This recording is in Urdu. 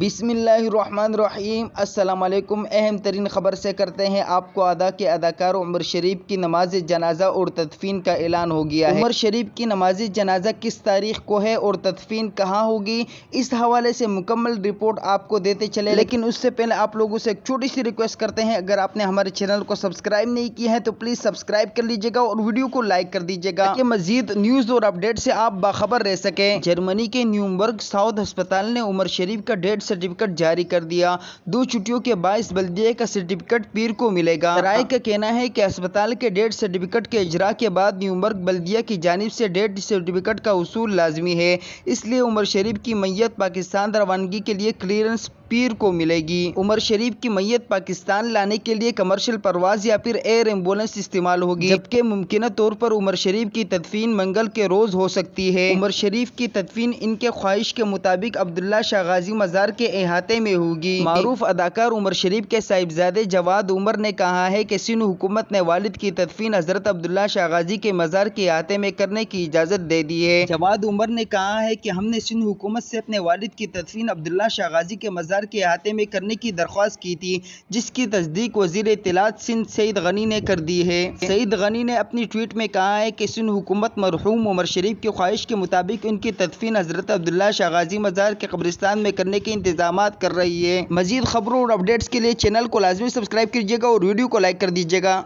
بسم اللہ الرحمن الرحیم۔ السلام علیکم۔ اہم ترین خبر سے کرتے ہیں، آپ کو ادا کے اداکار عمر شریف کی نماز جنازہ اور تدفین کا اعلان ہو گیا ہے۔ عمر شریف کی نماز جنازہ کس تاریخ کو ہے اور تدفین کہاں ہوگی؟ اس حوالے سے مکمل رپورٹ آپ کو دیتے چلے لیکن اس سے پہلے آپ لوگوں سے ایک چھوٹی سی ریکویسٹ کرتے ہیں، اگر آپ نے ہمارے چینل کو سبسکرائب نہیں کیا ہے تو پلیز سبسکرائب کر لیجیے گا اور ویڈیو کو لائک کر دیجیے گا۔ کہ مزید نیوز اور اپڈیٹ سے آپ باخبر رہ سکیں۔ جرمنی کے نیومبرگ ساؤتھ ہسپتال نے عمر شریف کا ڈیتھ سرٹیفکیٹ جاری کر دیا۔ دو چھٹیوں کے باعث بلدیہ کا سرٹیفکیٹ پیر کو ملے گا۔ رائے کا کہنا ہے کہ اسپتال کے ڈیتھ سرٹیفکیٹ کے اجرا کے بعد نیومبرگ بلدیہ کی جانب سے ڈیتھ سرٹیفکیٹ کا حصول لازمی ہے۔ اس لیے عمر شریف کی میت پاکستان روانگی کے لیے کلیئرنس پیر کو ملے گی۔ عمر شریف کی میت پاکستان لانے کے لیے کمرشل پرواز یا پھر ایئر ایمبولنس استعمال ہوگی۔ جبکہ ممکنہ طور پر عمر شریف کی تدفین منگل کے روز ہو سکتی ہے۔ عمر شریف کی تدفین ان کے خواہش کے مطابق عبداللہ شاہ غازی مزار کے احاطے میں ہوگی۔ معروف اداکار عمر شریف کے صاحبزادے جواد عمر نے کہا ہے کہ سندھ حکومت نے والد کی تدفین حضرت عبداللہ شاہ غازی کے مزار کے احاطے میں کرنے کی اجازت دے دی ہے۔ جواد عمر نے کہا ہے کہ ہم نے سندھ حکومت سے اپنے والد کی تدفین عبداللہ شاہ غازی کے مزار کے احاطے میں کرنے کی درخواست کی تھی، جس کی تصدیق وزیر اطلاعات سندھ سعید غنی نے کر دی ہے۔ سعید غنی نے اپنی ٹویٹ میں کہا ہے کہ سندھ حکومت مرحوم عمر شریف کی خواہش کے مطابق ان کی تدفین حضرت عبداللہ شاہ غازی مزار کے قبرستان میں کرنے کے انتظامات کر رہی ہے۔ مزید خبروں اور اپڈیٹس کے لیے چینل کو لازمی سبسکرائب کیجیے گا اور ویڈیو کو لائک کر دیجیے گا۔